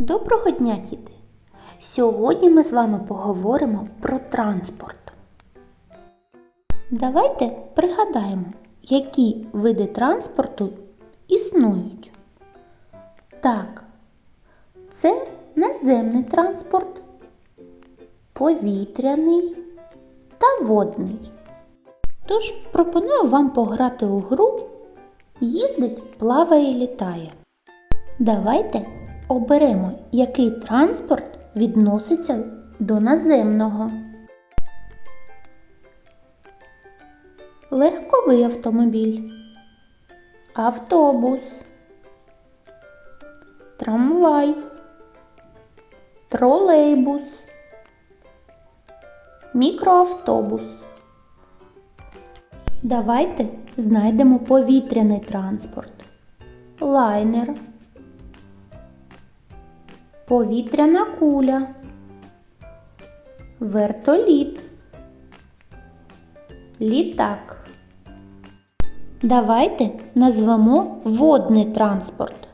Доброго дня, діти! Сьогодні ми з вами поговоримо про транспорт. Давайте пригадаємо, які види транспорту існують. Так, це наземний транспорт, повітряний та водний. Тож пропоную вам пограти у гру Їздить, плаває, літає. Давайте оберемо, який транспорт відноситься до наземного. Легковий автомобіль, автобус, трамвай, тролейбус, мікроавтобус. Давайте знайдемо повітряний транспорт, лайнер повітряна куля, вертоліт, літак. Давайте назвемо водний транспорт.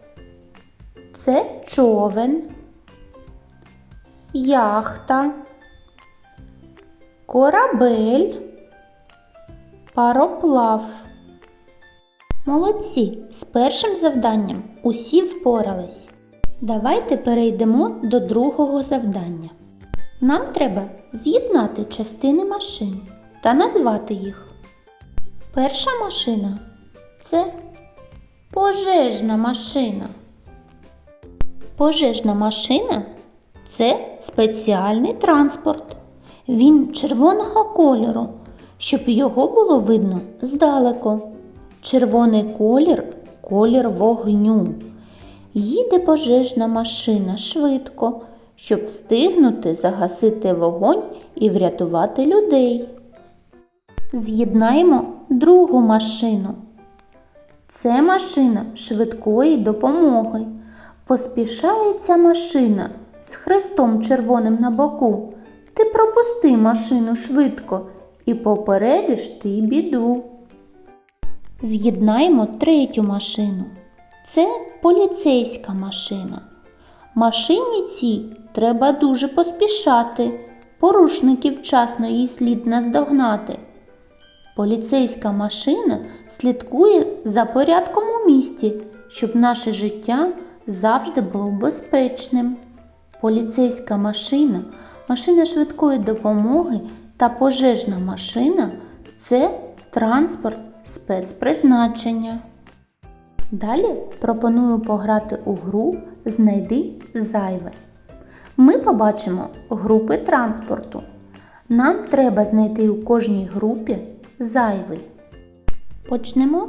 Це човен, яхта, корабель, пароплав. Молодці! З першим завданням усі впорались. Давайте перейдемо до другого завдання. Нам треба з'єднати частини машин та назвати їх. Перша машина це пожежна машина. Пожежна машина це спеціальний транспорт. Він червоного кольору, щоб його було видно здалеку. Червоний колір колір вогню. Їде пожежна машина швидко, щоб встигнути загасити вогонь і врятувати людей. З'єднаємо другу машину. Це машина швидкої допомоги. Поспішається машина з хрестом червоним на боку. Ти пропусти машину швидко і попередиш ти біду. З'єднаємо третю машину. Це поліцейська машина. Машині цій треба дуже поспішати. Порушників вчасно їй слід наздогнати. Поліцейська машина слідкує за порядком у місті, щоб наше життя завжди було безпечним. Поліцейська машина, машина швидкої допомоги та пожежна машина це транспорт спецпризначення. Далі пропоную пограти у гру Знайди зайве. Ми побачимо групи транспорту. Нам треба знайти у кожній групі зайвий. Почнемо.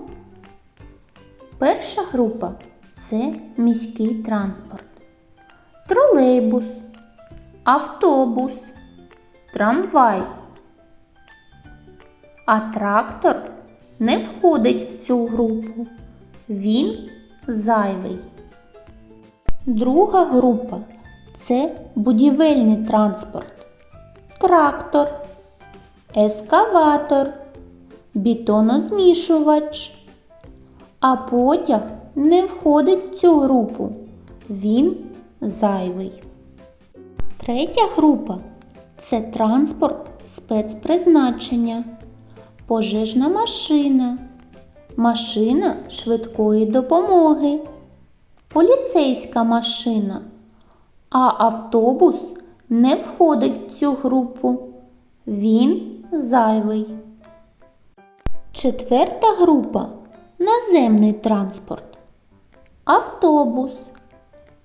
Перша група це міський транспорт. Тролейбус, автобус, трамвай. А трактор не входить в цю групу. Він зайвий. Друга група це будівельний транспорт. Трактор, ескаватор, бетонозмішувач. А потяг не входить в цю групу. Він зайвий. Третя група це транспорт спецпризначення, пожежна машина машина швидкої допомоги, поліцейська машина, а автобус не входить в цю групу. Він зайвий. Четверта група наземний транспорт. Автобус,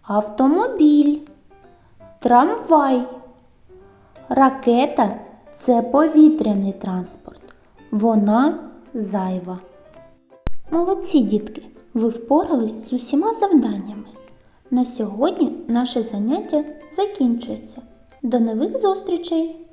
автомобіль, трамвай. Ракета це повітряний транспорт. Вона зайва. Молодці, дітки! Ви впорались з усіма завданнями. На сьогодні наше заняття закінчується. До нових зустрічей!